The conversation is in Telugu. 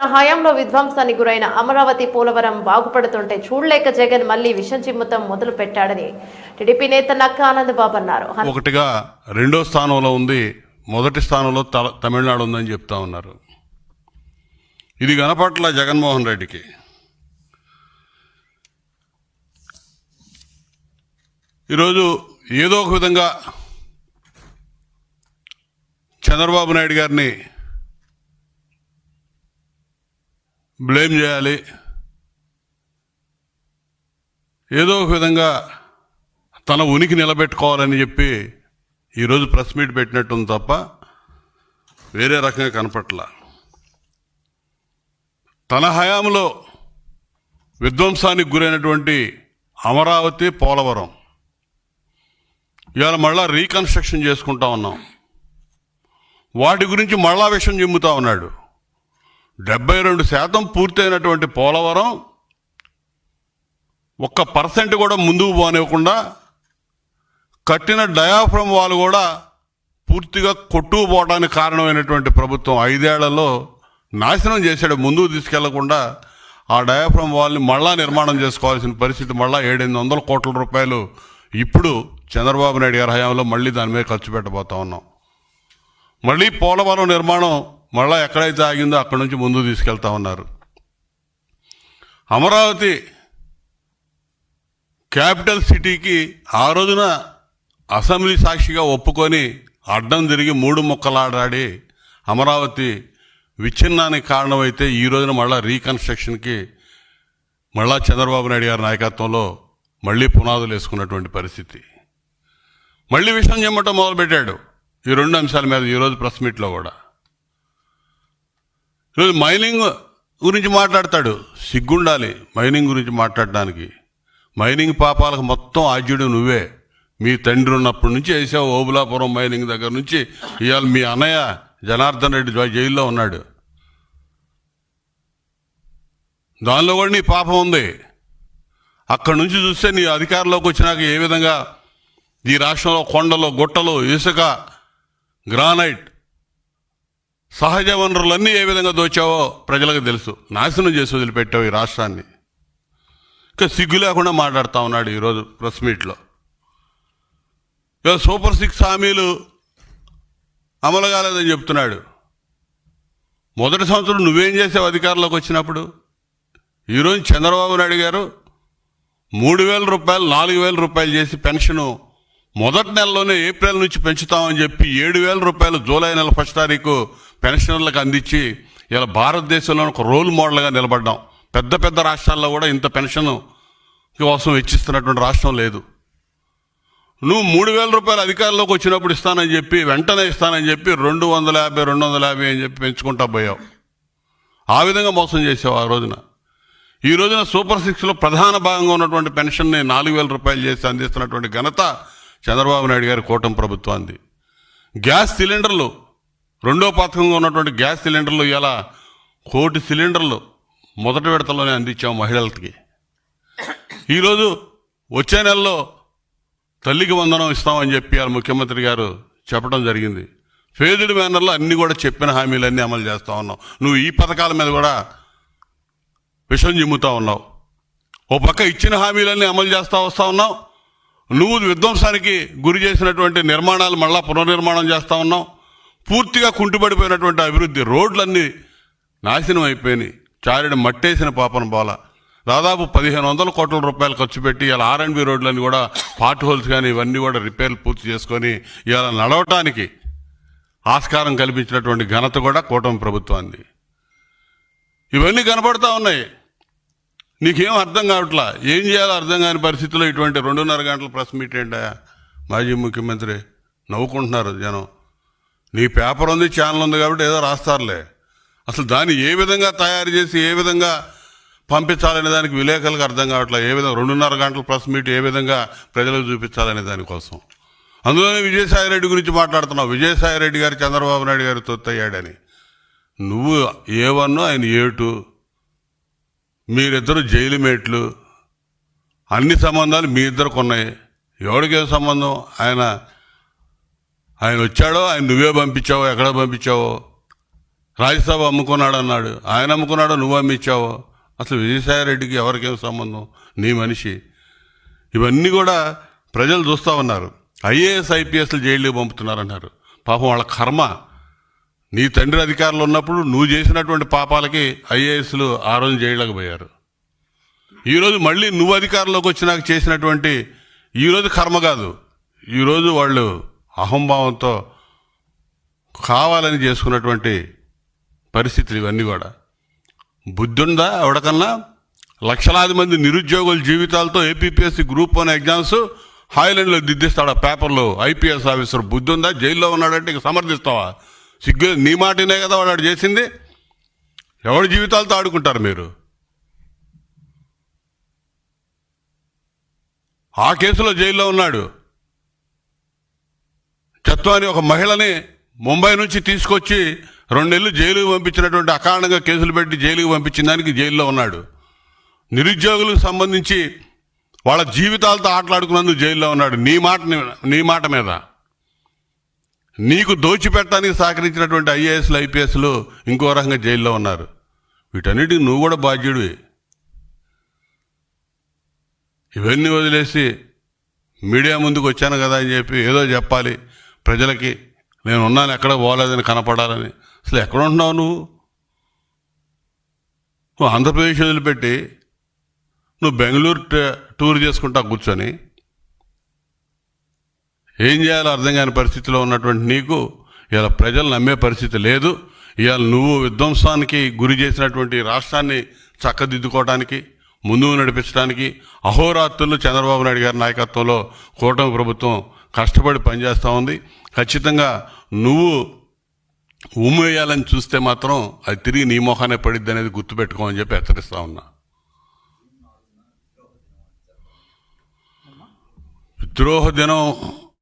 హయాంలో విధ్వంసానికి గురైన అమరావతి పోలవరం బాగుపడుతుంటే చూడలేక జగన్ మళ్ళీ విషం చిమ్ముతం మొదలు పెట్టాడని టీడీపీ నేత నక్క ఆనందబాబు అన్నారు. ఒకటిగా రెండో స్థానంలో ఉంది మొదటి స్థానంలో తమిళనాడు ఉందని చెప్తా ఉన్నారు. ఇది కనపట్ల జగన్మోహన్ రెడ్డికి. ఈరోజు ఏదో ఒక విధంగా చంద్రబాబు నాయుడు గారిని బ్లేమ్ చేయాలి. ఏదో ఒక విధంగా తన ఉనికి నిలబెట్టుకోవాలని చెప్పి ఈరోజు ప్రెస్ మీట్ పెట్టినట్టుంది తప్ప వేరే రకంగా కనపట్ల. తన హయాంలో విధ్వంసానికి గురైనటువంటి అమరావతి పోలవరం. ఇవాళ మళ్ళా రీకన్స్ట్రక్షన్ చేసుకుంటా ఉన్నాం. వాటి గురించి మళ్ళా విషయం చెమ్ముతా ఉన్నాడు. డెబ్బై రెండు శాతం పూర్తయినటువంటి పోలవరం ఒక్క పర్సెంట్ కూడా ముందుకు పోనివ్వకుండా కట్టిన డయాఫ్రమ్ వాళ్ళు కూడా పూర్తిగా కొట్టుకుపోవడానికి కారణమైనటువంటి ప్రభుత్వం ఐదేళ్ళలో నాశనం చేశాడు ముందుకు తీసుకెళ్ళకుండా ఆ డయాఫ్రమ్ వాళ్ళని మళ్ళా నిర్మాణం చేసుకోవాల్సిన పరిస్థితి మళ్ళా ఏడెనిమిది వందల కోట్ల రూపాయలు ఇప్పుడు చంద్రబాబు నాయుడు గారి హయాంలో మళ్ళీ దాని మీద ఖర్చు పెట్టబోతా ఉన్నాం. మళ్ళీ పోలవరం నిర్మాణం మళ్ళీ ఎక్కడైతే ఆగిందో అక్కడి నుంచి ముందుకు తీసుకెళ్తా ఉన్నారు. అమరావతి క్యాపిటల్ సిటీకి ఆ రోజున అసెంబ్లీ సాక్షిగా ఒప్పుకొని అడ్డం తిరిగి మూడు ముక్కలాడాడి అమరావతి విచ్ఛిన్నానికి కారణమైతే ఈ రోజున మళ్ళా రీకన్స్ట్రక్షన్కి మళ్ళా చంద్రబాబు నాయుడు గారి నాయకత్వంలో మళ్ళీ పునాదులు వేసుకున్నటువంటి పరిస్థితి. మళ్ళీ విషయం చెమ్మటం మొదలుపెట్టాడు. ఈ రెండు అంశాల మీద ఈరోజు ప్రెస్ మీట్లో కూడా. ఈరోజు మైనింగ్ గురించి మాట్లాడతాడు. సిగ్గుండాలి మైనింగ్ గురించి మాట్లాడడానికి. మైనింగ్ పాపాలకు మొత్తం ఆద్యుడు నువ్వే. మీ తండ్రి ఉన్నప్పటి నుంచి వేసావు ఓబులాపురం మైనింగ్ దగ్గర నుంచి ఇవాళ మీ అన్నయ్య జనార్దన్ రెడ్డి జైల్లో ఉన్నాడు. దానిలో కూడా నీ పాపం ఉంది. అక్కడి నుంచి చూస్తే నీ అధికారంలోకి వచ్చినాక ఏ విధంగా ఈ రాష్ట్రంలో కొండలు గుట్టలు ఇసుక గ్రానైట్ సహజ వనరులన్నీ ఏ విధంగా దోచావో ప్రజలకు తెలుసు. నాశనం చేసి వదిలిపెట్టావు ఈ రాష్ట్రాన్ని. ఇంకా సిగ్గు లేకుండా మాట్లాడుతూ ఉన్నాడు ఈరోజు ప్రెస్ మీట్లో. సూపర్ సిక్స్ హామీలు అమలు కాలేదని చెప్తున్నాడు. మొదటి సంవత్సరం నువ్వేం చేసావు అధికారంలోకి వచ్చినప్పుడు? ఈరోజు చంద్రబాబు నాయుడు గారు మూడు వేల రూపాయలు నాలుగు వేల రూపాయలు చేసి పెన్షను మొదటి నెలలోనే ఏప్రిల్ నుంచి పెంచుతామని చెప్పి ఏడు వేల రూపాయలు జూలై నెల ఫస్ట్ తారీఖు పెన్షనర్లకు అందించి ఇలా భారతదేశంలో ఒక రోల్ మోడల్గా నిలబడ్డాం. పెద్ద పెద్ద రాష్ట్రాల్లో కూడా ఇంత పెన్షన్ కోసం ఇచ్చిస్తున్నటువంటి రాష్ట్రం లేదు. నువ్వు మూడు వేల రూపాయలు అధికారంలోకి వచ్చినప్పుడు ఇస్తానని చెప్పి వెంటనే ఇస్తానని చెప్పి రెండు వందల యాభై రెండు వందల యాభై అని చెప్పి పెంచుకుంటా పోయావు. ఆ విధంగా మోసం చేసావు ఆ రోజున. ఈ రోజున సూపర్ సిక్స్లో ప్రధాన భాగంగా ఉన్నటువంటి పెన్షన్ని నాలుగు వేల రూపాయలు చేసి అందిస్తున్నటువంటి ఘనత చంద్రబాబు నాయుడు గారి కూటమి ప్రభుత్వాన్ని గ్యాస్ సిలిండర్లు రెండో పథకంగా ఉన్నటువంటి గ్యాస్ సిలిండర్లు ఇలా కోటి సిలిండర్లు మొదటి విడతలోనే అందించాం మహిళలకి. ఈరోజు వచ్చే నెలలో తల్లికి వందనం ఇస్తామని చెప్పి ముఖ్యమంత్రి గారు చెప్పడం జరిగింది. ఫేజ్డ్ మేనర్లో అన్నీ కూడా చెప్పిన హామీలన్నీ అమలు చేస్తూ ఉన్నావు నువ్వు ఈ పథకాల మీద కూడా విషం చిమ్ముతూ ఉన్నావు. ఓ పక్క ఇచ్చిన హామీలన్నీ అమలు చేస్తూ వస్తూ ఉన్నావు. నువ్వు విధ్వంసానికి గురి చేసినటువంటి నిర్మాణాలు మళ్ళా పునర్నిర్మాణం చేస్తూ ఉన్నావు. పూర్తిగా కుంటుపడిపోయినటువంటి అభివృద్ధి రోడ్లన్నీ నాశనం అయిపోయినాయి. చారిడి మట్టేసిన పాపన పోల దాదాపు పదిహేను వందల కోట్ల రూపాయలు ఖర్చు పెట్టి ఇలా ఆర్ఎండ్బి రోడ్లన్నీ కూడా పార్ట్ హోల్స్ కానీ ఇవన్నీ కూడా రిపేర్లు పూర్తి చేసుకొని ఇలా నడవటానికి ఆస్కారం కల్పించినటువంటి ఘనత కూడా కూటమి ప్రభుత్వాన్ని. ఇవన్నీ కనపడుతూ ఉన్నాయి. నీకేం అర్థం కావట్లా? ఏం చేయాలో అర్థం కాని పరిస్థితిలో ఇటువంటి రెండున్నర గంటల ప్రెస్ మీట్ ఏంటా మాజీ ముఖ్యమంత్రి నవ్వుకుంటున్నారు జనం. నీ పేపర్ ఉంది ఛానల్ ఉంది కాబట్టి ఏదో రాస్తారులే. అసలు దాన్ని ఏ విధంగా తయారు చేసి ఏ విధంగా పంపించాలనే దానికి విలేకరులకు అర్థం కావట్లేదు. ఏ విధంగా రెండున్నర గంటల ప్రెస్ మీట్ ఏ విధంగా ప్రజలకు చూపించాలనే దానికోసం అందులోనే విజయసాయి రెడ్డి గురించి మాట్లాడుతున్నావు. విజయసాయి రెడ్డి గారు చంద్రబాబు నాయుడు గారు తొత్తయ్యాడని. నువ్వు ఏ వన్ ఆయన ఏ టూ మీరిద్దరు జైలు మేట్లు అన్ని సంబంధాలు మీ ఇద్దరికి ఉన్నాయి. ఎవరికేం సంబంధం? ఆయన ఆయన వచ్చాడో ఆయన నువ్వే పంపించావో ఎక్కడ పంపించావో? రాజ్యసభ అమ్ముకున్నాడు అన్నాడు ఆయన అమ్ముకున్నాడో నువ్వు అమ్మించావో? అసలు విజయసాయిరెడ్డికి ఎవరికేం సంబంధం? నీ మనిషి. ఇవన్నీ కూడా ప్రజలు చూస్తూ ఉన్నారు. ఐఏఎస్ ఐపీఎస్లు జైలు పంపుతున్నారన్నారు. పాపం వాళ్ళ కర్మ. నీ తండ్రి అధికారులు ఉన్నప్పుడు నువ్వు చేసినటువంటి పాపాలకి ఐఏఎస్లు ఆ రోజు జైళ్ళకు పోయారు. ఈరోజు మళ్ళీ నువ్వు అధికారంలోకి వచ్చినాక చేసినటువంటి ఈరోజు కర్మ కాదు. ఈరోజు వాళ్ళు అహంభావంతో కావాలని చేసుకున్నటువంటి పరిస్థితులు ఇవన్నీ కూడా. బుద్ధుందా ఎవడకన్నా? లక్షలాది మంది నిరుద్యోగుల జీవితాలతో ఏపీపీఎస్సీ గ్రూప్ వన్ ఎగ్జామ్స్ హాయిలాండ్లో దిద్దిస్తాడు ఆ పేపర్లో ఐపీఎస్ ఆఫీసర్ బుద్ధుందా? జైల్లో ఉన్నాడంటే ఇక సమర్థిస్తావా? సిగ్గు నీ మాటనే కదా వాడు చేసింది? ఎవడి జీవితాలతో ఆడుకుంటారు మీరు? ఆ కేసులో జైల్లో ఉన్నాడు. చెత్త ఒక మహిళని ముంబై నుంచి తీసుకొచ్చి రెండు నెలలు జైలుకు పంపించినటువంటి అకారణంగా కేసులు పెట్టి జైలుకు పంపించిన దానికి జైల్లో ఉన్నాడు. నిరుద్యోగులకు సంబంధించి వాళ్ళ జీవితాలతో ఆటలాడుకున్నందుకు జైల్లో ఉన్నాడు. నీ మాట నీ మాట మీద. నీకు దోచిపెట్టడానికి సహకరించినటువంటి ఐఏఎస్లు ఐపీఎస్లు ఇంకో రకంగా జైల్లో ఉన్నారు. వీటన్నిటికి నువ్వు కూడా బాధ్యుడివి. ఇవన్నీ వదిలేసి మీడియా ముందుకు వచ్చాను కదా అని చెప్పి ఏదో చెప్పాలి. ప్రజలకి నేను ఉన్నాను ఎక్కడ పోలేదని కనపడాలని. అసలు ఎక్కడ ఉంటున్నావు నువ్వు? నువ్వు ఆంధ్రప్రదేశ్ వదిలిపెట్టి నువ్వు బెంగళూరు టూర్ చేసుకుంటా కూర్చొని ఏం చేయాలో అర్థం కాని పరిస్థితిలో ఉన్నటువంటి నీకు ఇలా ప్రజలు నమ్మే పరిస్థితి లేదు. ఇవాళ నువ్వు విధ్వంసానికి గురి చేసినటువంటి రాష్ట్రాన్ని చక్కదిద్దుకోవడానికి ముందుకు నడిపించడానికి అహోరాత్రులు చంద్రబాబు నాయుడు గారి నాయకత్వంలో కూటమి ప్రభుత్వం కష్టపడి పనిచేస్తూ ఉంది. ఖచ్చితంగా నువ్వు ఉమ్మేయాలని చూస్తే మాత్రం అది తిరిగి నీ మొహానే పడిద్ది అనేది గుర్తుపెట్టుకోమని చెప్పి హెచ్చరిస్తా ఉన్నా. విద్రోహ దినం